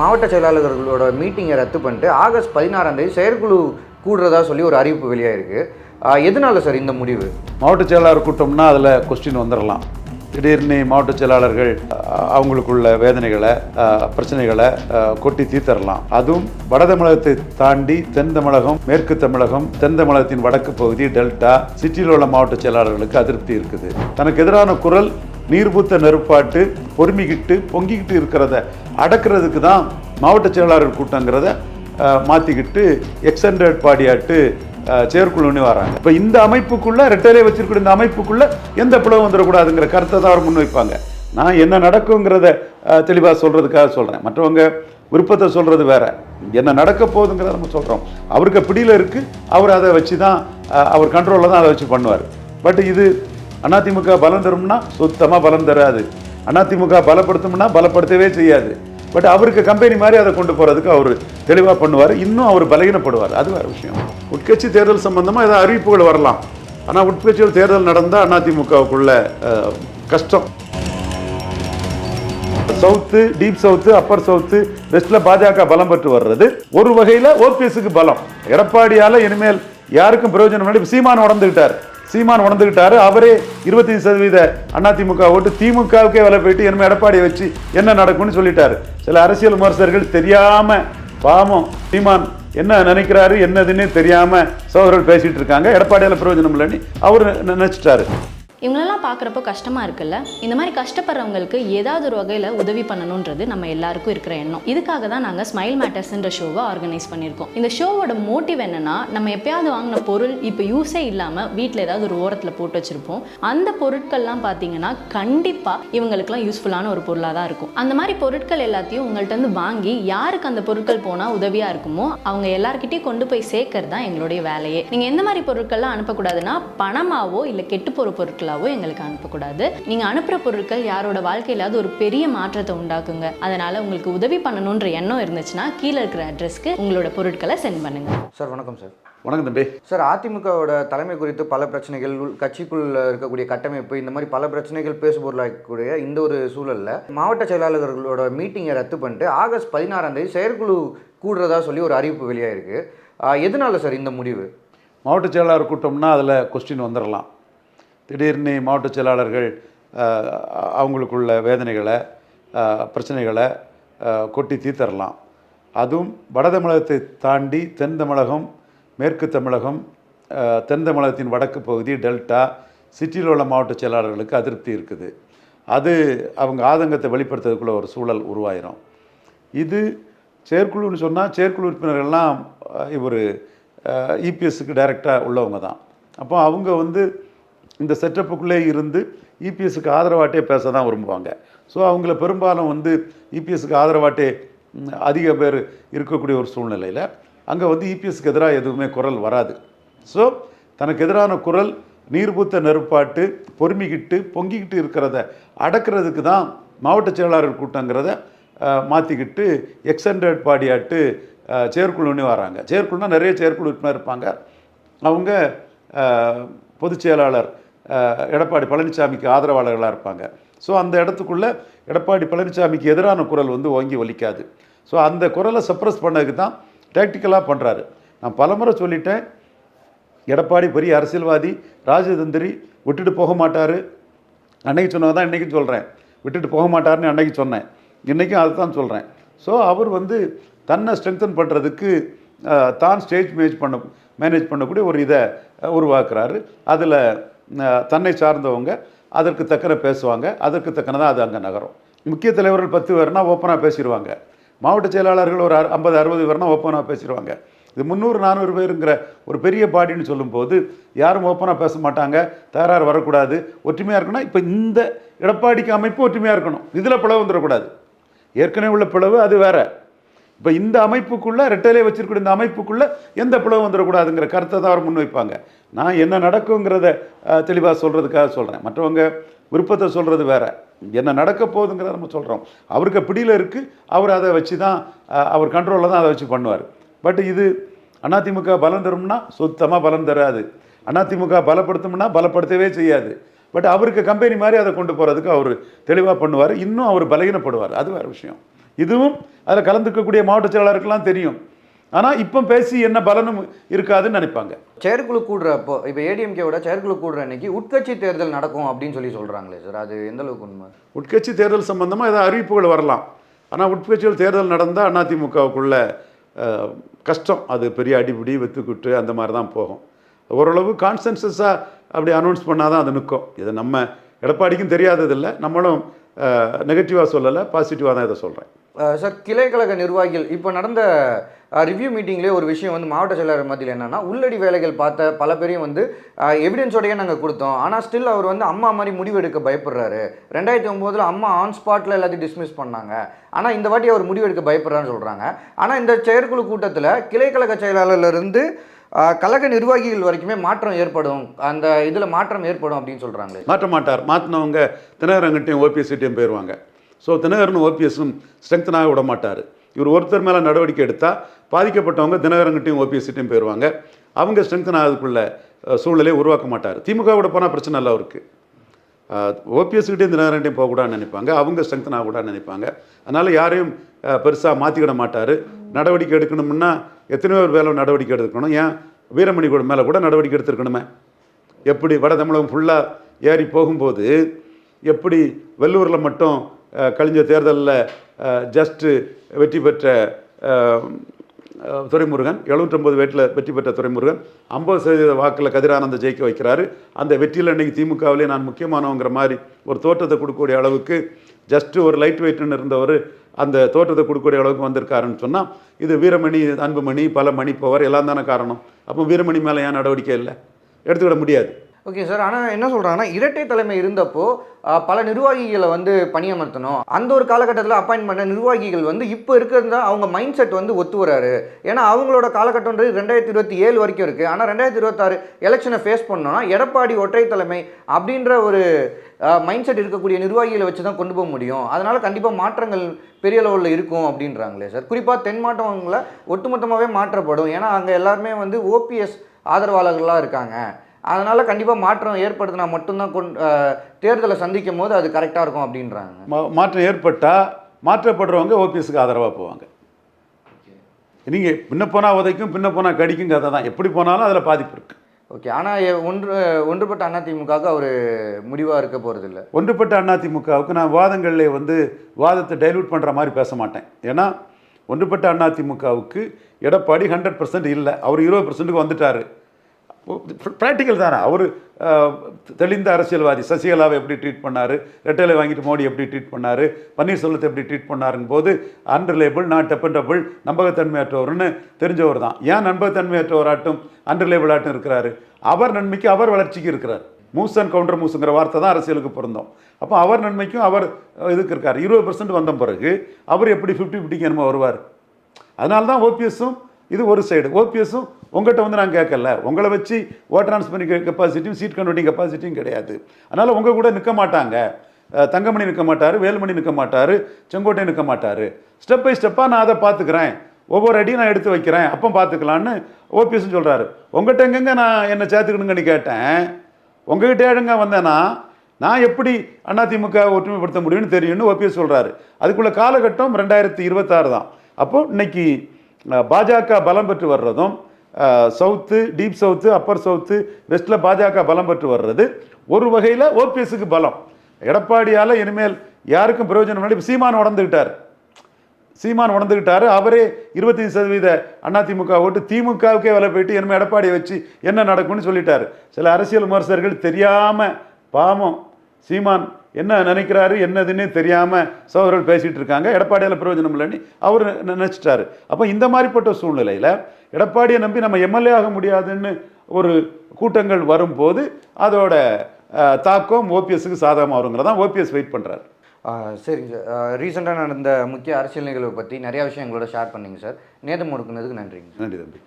மாவட்ட செயலாளர்களோட மீட்டிங்கை ரத்து பண்ணிட்டு ஆகஸ்ட் பதினாறாம் தேதி செயற்குழு கூடுறதா சொல்லி ஒரு அறிவிப்பு வெளியாயிருக்கு. எதனால சார் இந்த முடிவு? மாவட்ட செயலாளர் கூட்டம்னா அதில் கொஸ்டின் வந்துடலாம் திடீர்னு மாவட்ட செயலாளர்கள் அவங்களுக்குள்ள வேதனைகளை பிரச்சனைகளை கொட்டி தீர்த்தரலாம். அதுவும் வட தமிழகத்தை தாண்டி தென் தமிழகம் மேற்கு தமிழகம் தென் தமிழகத்தின் வடக்கு பகுதி டெல்டா சிட்டியில் உள்ள மாவட்ட செயலாளர்களுக்கு அதிருப்தி இருக்குது. தனக்கு எதிரான குரல் நீர்பூத்த நெருப்பாட்டு பொறுமிக்கிட்டு பொங்கிக்கிட்டு இருக்கிறத அடக்கிறதுக்கு தான் மாவட்ட செயலாளர் கூட்டங்கிறத மாற்றிக்கிட்டு எக்ஸ்டெண்டட் பாடியாட்டு செயற்குழுன்னு வராங்க. இப்போ இந்த அமைப்புக்குள்ளே ரெட்டையிலே வச்சிருக்கிற இந்த அமைப்புக்குள்ளே எந்த பிளவு வந்துடக்கூடாதுங்கிற கருத்தை தான் அவர் முன்வைப்பாங்க. நான் என்ன நடக்குங்கிறத தெளிவாக சொல்கிறதுக்காக சொல்கிறேன் மற்றவங்க விருப்பத்தை சொல்கிறது வேற. என்ன நடக்க போகுதுங்கிறத நம்ம சொல்கிறோம் அவருக்கு பிடியில் இருக்குது அவர் அதை வச்சு தான் அவர் கண்ட்ரோலில் தான் அதை வச்சு பண்ணுவார். பட் இது அதிமுக பலம் தரும்னா சுத்தமாக பலம் தராது. அதிமுக பலப்படுத்தும்னா பலப்படுத்தவே செய்யாது. பட் அவருக்கு கம்பெனி மாதிரி அதை கொண்டு போகிறதுக்கு அவர் தெளிவாக பண்ணுவார். இன்னும் அவர் பலகீனப்படுவார். அது வேறு விஷயம். உட்கட்சி தேர்தல் சம்பந்தமாக ஏதாவது அறிவிப்புகள் வரலாம். ஆனால் உட்கட்சியில் தேர்தல் நடந்தால் அதிமுகவுக்குள்ள கஷ்டம். South deep south upper south வெஸ்டில் பாஜக பலம் பெற்று வர்றது. ஒரு வகையில் ஓபிஎஸ்க்கு பலம். எடப்பாடியால் இனிமேல் யாருக்கும் பிரயோஜனம் இல்லை. இப்ப சீமான் சீமான் உணர்ந்துக்கிட்டாரு அவரே இருபத்தி சதவீத அதிமுக ஓட்டு திமுகவுக்கே விலை போயிட்டு என்ன எடப்பாடியை வச்சு என்ன நடக்கும்னு சொல்லிட்டாரு. சில அரசியல் விமர்சகர்கள் தெரியாம பாவம் சீமான் என்ன நினைக்கிறாரு என்னதுன்னு தெரியாம சோதரர்கள் பேசிட்டு இருக்காங்க. எடப்பாடியால பிரயோஜனம் இல்லைன்னு அவர் நினைச்சிட்டாரு. இவங்களெல்லாம் பார்க்குறப்போ கஷ்டமாக இருக்குல்ல? இந்த மாதிரி கஷ்டப்படுறவங்களுக்கு ஏதாவது ஒரு வகையில் உதவி பண்ணணுன்றது நம்ம எல்லாருக்கும் இருக்கிற எண்ணம். இதுக்காக தான் நாங்கள் ஸ்மைல் மேட்டர்ஸ்ன்ற ஷோவை ஆர்கனைஸ் பண்ணியிருக்கோம். இந்த ஷோவோட மோட்டிவ் என்னன்னா நம்ம எப்பயாவது வாங்கின பொருள் இப்போ யூஸே இல்லாமல் வீட்டில் ஏதாவது ஒரு ஓரத்தில் போட்டு வச்சுருப்போம். அந்த பொருட்கள்லாம் பார்த்தீங்கன்னா கண்டிப்பாக இவங்களுக்குலாம் யூஸ்ஃபுல்லான ஒரு பொருளாக தான் இருக்கும். அந்த மாதிரி பொருட்கள் எல்லாத்தையும் உங்கள்கிட்ட வந்து வாங்கி யாருக்கு அந்த பொருட்கள் போனால் உதவியாக இருக்குமோ அவங்க எல்லாருக்கிட்டையும் கொண்டு போய் சேர்க்கறது தான் எங்களுடைய வேலையே. நீங்கள் எந்த மாதிரி பொருட்கள்லாம் அனுப்பக்கூடாதுன்னா பணமாவோ இல்லை கெட்டு போகிற பொருட்கள் பொருட்களாவோ எங்களுக்கு அனுப்பக்கூடாது. நீங்கள் அனுப்புகிற பொருட்கள் யாரோட வாழ்க்கையிலாவது ஒரு பெரிய மாற்றத்தை உண்டாக்குங்க. அதனால் உங்களுக்கு உதவி பண்ணணுன்ற எண்ணம் இருந்துச்சுன்னா கீழே இருக்கிற அட்ரஸ்க்கு உங்களோட பொருட்களை சென்ட் பண்ணுங்கள் சார் வணக்கம் சார். வணக்கம் தம்பி. சார் அதிமுகவோட தலைமை குறித்து பல பிரச்சனைகள் உள்- கட்சிக்குள்ள இருக்கக்கூடிய கட்டமைப்பு இந்த மாதிரி பல பிரச்சனைகள் பேசுபொருளாகக்கூடிய இந்த ஒரு சூழல்ல மாவட்ட செயலாளர்களோட மீட்டிங்கை ரத்து பண்ணிட்டு ஆகஸ்ட் பதினாறாம் தேதி செயற்குழு கூடுறதா சொல்லி ஒரு அறிவிப்பு வெளியாயிருக்கு. ஆஹ் எதனால சார் இந்த முடிவு? மாவட்ட செயலாளர் கூட்டம்னா அதில் கொஸ்டின் வந்துடலாம் திடீர்னு மாவட்ட செயலாளர்கள் அவங்களுக்குள்ள வேதனைகளை பிரச்சனைகளை கொட்டி தீர்த்தரலாம். அதுவும் வட தமிழகத்தை தாண்டி தென் தமிழகம் மேற்கு தமிழகம் தென் தமிழகத்தின் வடக்கு பகுதி டெல்டா சிட்டியில் உள்ள மாவட்ட செயலாளர்களுக்கு அதிருப்தி இருக்குது. அது அவங்க ஆதங்கத்தை வெளிப்படுத்துறதுக்குள்ள ஒரு சூழல் உருவாயிரும். இது செயற்குழுன்னு சொன்னால் செயற்குழு உறுப்பினர்கள்லாம் இவர் இபிஎஸ்க்கு டைரெக்டாக உள்ளவங்க தான். அப்போ அவங்க வந்து இந்த செட்டப்புக்குள்ளே இருந்து இபிஎஸ்க்கு ஆதரவாட்டே பேச தான் விரும்புவாங்க. ஸோ அவங்கள பெரும்பாலும் வந்து இபிஎஸ்க்கு ஆதரவாட்டே அதிக பேர் இருக்கக்கூடிய ஒரு சூழ்நிலையில் அங்கே வந்து இபிஎஸ்க்கு எதிராக எதுவுமே குரல் வராது. ஸோ தனக்கு எதிரான குரல் நீர்பூத்த நெருப்பாட்டு பொறுமிக்கிட்டு பொங்கிக்கிட்டு இருக்கிறத அடக்கிறதுக்கு தான் மாவட்ட செயலாளர் கூட்டங்கிறத மாற்றிக்கிட்டு எக்ஸ்டெண்டட் பாடியாட்டு அஹ், செயற்குழுன்னு வராங்க. செயற்குழுனா நிறைய செயற்குழு இருப்பாங்க. அவங்க பொதுச் செயலாளர் எடப்பாடி பழனிசாமிக்கு ஆதரவாளர்களாக இருப்பாங்க. ஸோ அந்த இடத்துக்குள்ளே எடப்பாடி பழனிசாமிக்கு எதிரான குரல் வந்து ஓங்கி ஒலிக்காது. ஸோ அந்த குரலை சப்ரஸ் பண்ணதுக்கு தான் டாக்டிக்கலாக பண்ணுறாரு நான் பலமுறை சொல்லிட்டேன் எடப்பாடி பெரிய அரசியல்வாதி ராஜதந்திரி விட்டுட்டு போக மாட்டார். அன்னைக்கு சொன்னது தான் இன்றைக்கும் சொல்கிறேன் விட்டுட்டு போக மாட்டார்னு அன்னைக்கு சொன்னேன். இன்றைக்கும் அதை தான் சொல்கிறேன் ஸோ அவர் வந்து தன்னை ஸ்ட்ரென்தன் பண்ணுறதுக்கு தான் ஸ்டேஜ் மேனேஜ் பண்ண மேனேஜ் பண்ணக்கூடிய ஒரு இதை உருவாக்குறாரு. அதில் தன்னை சார்ந்தவங்க அதற்கு தக்கன பேசுவாங்க அதற்கு தக்கனதான் அது அங்கே நகரும். முக்கிய தலைவர்கள் பத்து பேர்னா ஓப்பனாக பேசிடுவாங்க மாவட்ட செயலாளர்கள் ஒரு ஐம்பது அறுபது பேர்னா ஓப்பனாக பேசிடுவாங்க இது முந்நூறு நானூறு பேருங்கிற ஒரு பெரிய பாடின்னு சொல்லும்போது யாரும் ஓப்பனாக பேச மாட்டாங்க தகராறு வரக்கூடாது. ஒற்றுமையாக இருக்கணும் இப்போ இந்த எடப்பாடிக்கு அமைப்பு ஒற்றுமையாக இருக்கணும். இதில் பிளவு வந்துடக்கூடாது. ஏற்கனவே உள்ள பிளவு அது வேறு. இப்போ இந்த அமைப்புக்குள்ளே ரெட்டையிலே வச்சிருக்கிற இந்த அமைப்புக்குள்ளே எந்த பிளவு வந்துடக்கூடாதுங்கிற கருத்தை தான் அவர் முன்வைப்பாங்க. நான் என்ன நடக்குங்கிறத தெளிவாக சொல்கிறதுக்காக சொல்கிறேன் மற்றவங்க விருப்பத்தை சொல்கிறது வேற. என்ன நடக்க போகுதுங்கிறத நம்ம சொல்கிறோம் அவருக்கு பிடியில் இருக்குது அவர் அதை வச்சு தான் அவர் கண்ட்ரோலில் தான் அதை வச்சு பண்ணுவார். பட் இது அதிமுக பலம் தரும்னா சுத்தமாக பலம் தராது. அதிமுக பலப்படுத்தும்னா பலப்படுத்தவே செய்யாது. பட் அவருக்கு கம்பெனி மாதிரி அதை கொண்டு போகிறதுக்கு அவர் தெளிவாக பண்ணுவார். இன்னும் அவர் பலகீனப்படுவார். அது வேறு விஷயம். இதுவும் அதில் கலந்துக்கக்கூடிய மாவட்ட செயலாளருக்கெல்லாம் தெரியும். ஆனால் இப்போ பேசி என்ன பலனும் இருக்காதுன்னு நினைப்பாங்க. செயற்குழு கூடுறப்போ இப்போ ஏடிஎம்கேவோட செயற்குழு கூடுற அன்னைக்கு உட்கட்சி தேர்தல் நடக்கும் அப்படின்னு சொல்லி சொல்றாங்களே சார். அது எந்த அளவுக்கு உண்மை? உட்கட்சி தேர்தல் சம்பந்தமாக ஏதாவது அறிவிப்புகள் வரலாம். ஆனால் உட்கட்சிகள் தேர்தல் நடந்தால் அதிமுகவுக்குள்ள கஷ்டம். அது பெரிய அடிபிடி வெத்துக்குட்டு அந்த மாதிரி தான் போகும். ஓரளவு கான்சென்சஸாக அப்படி அனௌன்ஸ் பண்ணால் தான் அது நிற்கும் இது நம்ம எடப்பாடிக்கும் தெரியாததில்லை. நம்மளும் நெகட்டிவாக சொல்லலை பாசிட்டிவாக தான் இதை சொல்கிறேன் சார் கிளைக்கழக நிர்வாகிகள் இப்போ நடந்த ரிவ்யூ மீட்டிங்லேயே ஒரு விஷயம் வந்து மாவட்ட செயலாளர் மத்தியில் என்னென்னா உள்ளடி வேலைகள் பார்த்த பல பேரையும் வந்து எவிடன்ஸோடையே நாங்கள் கொடுத்தோம். ஆனால் ஸ்டில் அவர் வந்து அம்மா மாதிரி முடிவெடுக்க பயப்படுறாரு. ரெண்டாயிரத்தி ஒம்போதில் அம்மா ஆன் ஸ்பாட்டில் எல்லாத்தையும் டிஸ்மிஸ் பண்ணாங்க. ஆனால் இந்த வாட்டி அவர் முடிவெடுக்க பயப்படுறான்னு சொல்கிறாங்க ஆனால் இந்த செயற்குழு கூட்டத்தில் கிளைக்கழக செயலாளர்லேருந்து கழக நிர்வாகிகள் வரைக்குமே மாற்றம் ஏற்படும். அந்த இதில் மாற்றம் ஏற்படும் அப்படின்னு சொல்கிறாங்களே மாற்ற மாட்டார். மாற்றினவங்க தினகரங்கிட்டையும் ஓபிஎஸ்கிட்டையும் போயிடுவாங்க ஸோ தினகரன் ஓபிஎஸும் ஸ்ட்ரென்த்தனாக விட மாட்டார். இவர் ஒருத்தர் மேலே நடவடிக்கை எடுத்தால் பாதிக்கப்பட்டவங்க தினகரங்கிட்டையும் ஓபிஎஸ்கிட்டையும் போயிடுவாங்க அவங்க ஸ்ட்ரென்த்தன் ஆகிறதுக்குள்ள சூழ்நிலையை உருவாக்க மாட்டார். திமுகவோட போனால் பிரச்சனை இல்லை அவருக்கு. ஓபிஎஸ்கிட்டையும் தினகரன்ட்டையும் போகக்கூடாதுன்னு நினைப்பாங்க. அவங்க ஸ்ட்ரென்த்தன் ஆகக்கூடாதுன்னு நினைப்பாங்க. அதனால் யாரையும் பெருசாக மாற்றிக்கிட மாட்டார். நடவடிக்கை எடுக்கணும்னா எத்தனையோ பேர் மேலே நடவடிக்கை எடுக்கணும். ஏன்? வீரமணி கூட மேலே கூட நடவடிக்கை எடுத்துருக்கணுமே. எப்படி வட தமிழகம் ஃபுல்லாக ஏறி போகும்போது எப்படி வெள்ளூரில் மட்டும் கழிஞ்ச தேர்தலில் ஜஸ்ட்டு வெற்றி பெற்ற துரைமுருகன் எழுநூற்றம்பது வேட்டில் வெற்றி பெற்ற துரைமுருகன் ஐம்பது சதவீத வாக்கில் கதிரானந்த ஜெயிக்க வைக்கிறாரு. அந்த வெற்றியில் இன்னைக்கு திமுகவிலே நான் முக்கியமானவங்கிற மாதிரி ஒரு தோற்றத்தை கொடுக்கக்கூடிய அளவுக்கு ஜஸ்ட்டு ஒரு லைட் வெயிட்னு இருந்தவர் அந்த தோற்றத்தை கொடுக்கக்கூடிய அளவுக்கு வந்திருக்காருன்னு சொன்னால் இது வீரமணி அன்புமணி பல மணி போவார் எல்லாம் தானே காரணம். அப்போ வீரமணி மேலே ஏன் நடவடிக்கை இல்லை? எடுத்துக்கிட முடியாது. ஓகே சார் ஆனால் என்ன சொல்கிறாங்கன்னா இரட்டை தலைமை இருந்தப்போ பல நிர்வாகிகளை வந்து பணியமர்த்தணும். அந்த ஒரு காலகட்டத்தில் அப்பாயின்ட் பண்ண நிர்வாகிகள் வந்து இப்போ இருக்கிறது அவங்க மைண்ட் செட் வந்து ஒத்து வராரு. ஏன்னா அவங்களோட காலகட்டம்ன்றது ரெண்டாயிரத்தி இருபத்தி ஏழு வரைக்கும் இருக்குது ஆனால் ரெண்டாயிரத்தி இருபத்தாறு எலெக்ஷனை ஃபேஸ் பண்ணோன்னா எடப்பாடி ஒற்றை தலைமை அப்படின்ற ஒரு மைண்ட் செட் இருக்கக்கூடிய நிர்வாகிகளை வச்சு தான் கொண்டு போக முடியும். அதனால் கண்டிப்பாக மாற்றங்கள் பெரிய லெவலில் இருக்கும் அப்படின்றாங்களே சார். குறிப்பாக தென் மாவட்டங்களை ஒட்டுமொத்தமாகவே மாற்றப்படும். ஏன்னா அங்கே எல்லாருமே வந்து ஓபிஎஸ் ஆதரவாளர்களாக இருக்காங்க. அதனால் கண்டிப்பாக மாற்றம் ஏற்படுத்தினா மட்டும்தான் கொண் தேர்தலை சந்திக்கும் போது அது கரெக்டாக இருக்கும் அப்படின்றாங்க. மா மாற்றம் ஏற்பட்டால் மாற்றப்படுறவங்க ஓபிஎஸ்க்கு ஆதரவாக போவாங்க. நீங்கள் பின்ன போனால் உதைக்கும் பின்ன போனால் கடிக்கும் கதை தான். எப்படி போனாலும் அதில் பாதிப்பு இருக்குது ஓகே ஆனால் ஒன்று ஒன்றுபட்ட அதிமுகவுக்கு அவர் முடிவாக இருக்க போகிறதில்ல ஒன்றுபட்ட அதிமுகவுக்கு நான் வாதங்களில் வந்து வாதத்தை டைல்யூட் பண்ணுற மாதிரி பேச மாட்டேன். ஏன்னா ஒன்றுபட்ட அதிமுகவுக்கு எடப்பாடி ஹண்ட்ரட் பர்சன்ட் இல்லை. அவர் இருபது பர்சன்ட்டுக்கு வந்துட்டார். ப்ராக்டிக்கல் தானே? அவர் தெளிந்த அரசியல்வாதி சசிகலாவை எப்படி ட்ரீட் பண்ணார்? ரெட்டலை வாங்கிட்டு மோடி எப்படி ட்ரீட் பண்ணார்? பன்னீர்செல்வத்தை எப்படி ட்ரீட் பண்ணாருங்க போது அன்ரிலேபிள் நான் டெப்பண்டபிள் நம்பகத்தன்மையற்றவர்னு தெரிஞ்சவர் தான். ஏன் நம்பகத்தன்மையற்றவராட்டும் அன்ரிலேபிள் ஆட்டும் இருக்கிறாரு? அவர் நன்மைக்கு அவர் வளர்ச்சிக்கு இருக்கிறார். மூஸ் அண்ட் கவுண்டர் மூஸுங்கிற வார்த்தை தான் அரசியலுக்கு பிறந்தோம் அப்போ அவர் நன்மைக்கும் அவர் இதுக்கு இருக்கார். இருபது பர்சன்ட் வந்த பிறகு அவர் எப்படி ஃபிஃப்டி ஃபிஃப்டிக்கு என்னமோ வருவார். அதனால தான் ஓபிஎஸும் இது ஒரு சைடு ஓபிஎஸும் உங்கள்கிட்ட வந்து நான் கேட்கல. உங்களை வச்சு ஓட் ட்ரான்ஸ்ஃபர் கெப்பாசிட்டியும் சீட் கன்வெர்ட்டிங் கெப்பாசிட்டியும் கிடையாது. அதனால் உங்கள் கூட நிற்க மாட்டாங்க. தங்கமணி நிற்க மாட்டார் வேலுமணி நிற்க மாட்டார் செங்கோட்டை நிற்க மாட்டார். ஸ்டெப் பை ஸ்டெப்பாக நான் அதை பார்த்துக்கிறேன். ஒவ்வொரு அடியும் நான் எடுத்து வைக்கிறேன். அப்போ பார்த்துக்கலான்னு ஓபிஎஸ்ன்னு சொல்கிறாரு உங்கள்கிட்ட எங்கெங்க நான் என்னை சேர்த்துக்கணுங்கன்னு கேட்டேன். உங்ககிட்ட ஏழுங்க வந்தேன்னா நான் எப்படி அதிமுக ஒற்றுமைப்படுத்த முடியும்னு தெரியும்னு ஓபிஎஸ் சொல்கிறாரு அதுக்குள்ள காலகட்டம் ரெண்டாயிரத்தி இருபத்தாறு தான். அப்போது இன்னைக்கு பாஜக பலம் பெற்று வர்றதும் south deep south upper south வெஸ்ட்டில் பாஜக பலம் பெற்று வர்றது ஒரு வகையில் ஓபிஎஸ்க்கு பலம். எடப்பாடியால் இனிமேல் யாருக்கும் பிரயோஜனம் இல்லை. சீமான் உடந்துக்கிட்டார் சீமான் உணர்ந்துக்கிட்டாரு அவரே இருபத்தஞ்சு சதவீத அதிமுக ஓட்டு திமுகவுக்கே விலை போயிட்டு இனிமேல் எடப்பாடியை வச்சு என்ன நடக்கும்னு சொல்லிட்டாரு. சில அரசியல் விமர்சகர்கள் தெரியாமல் பாவம் சீமான் என்ன நினைக்கிறாரு என்னதுன்னு தெரியாம சோதரர்கள் பேசிட்டு இருக்காங்க. எடப்பாடியால் பிரயோஜனம் இல்லைன்னு அவர் நினைச்சிட்டாரு. அப்போ இந்த மாதிரிப்பட்ட சூழ்நிலையில எடப்பாடியை நம்பி நம்ம எம்எல்ஏ ஆக முடியாதுன்னு ஒரு கூட்டங்கள் வரும்போது அதோட தாக்கம் ஓபிஎஸ்க்கு சாதகமாக வருங்கிறதான் ஓபிஎஸ் வெயிட் பண்றாரு. ஆஹ் சரிங்க சார் ரீசெண்டாக நடந்த முக்கிய அரசியல் நிகழ்வை பற்றி நிறையா விஷயம் எங்களோட ஷேர் பண்ணீங்க சார். நேதம் ஒடுக்குனதுக்கு நன்றிங்க நன்றி தம்பி.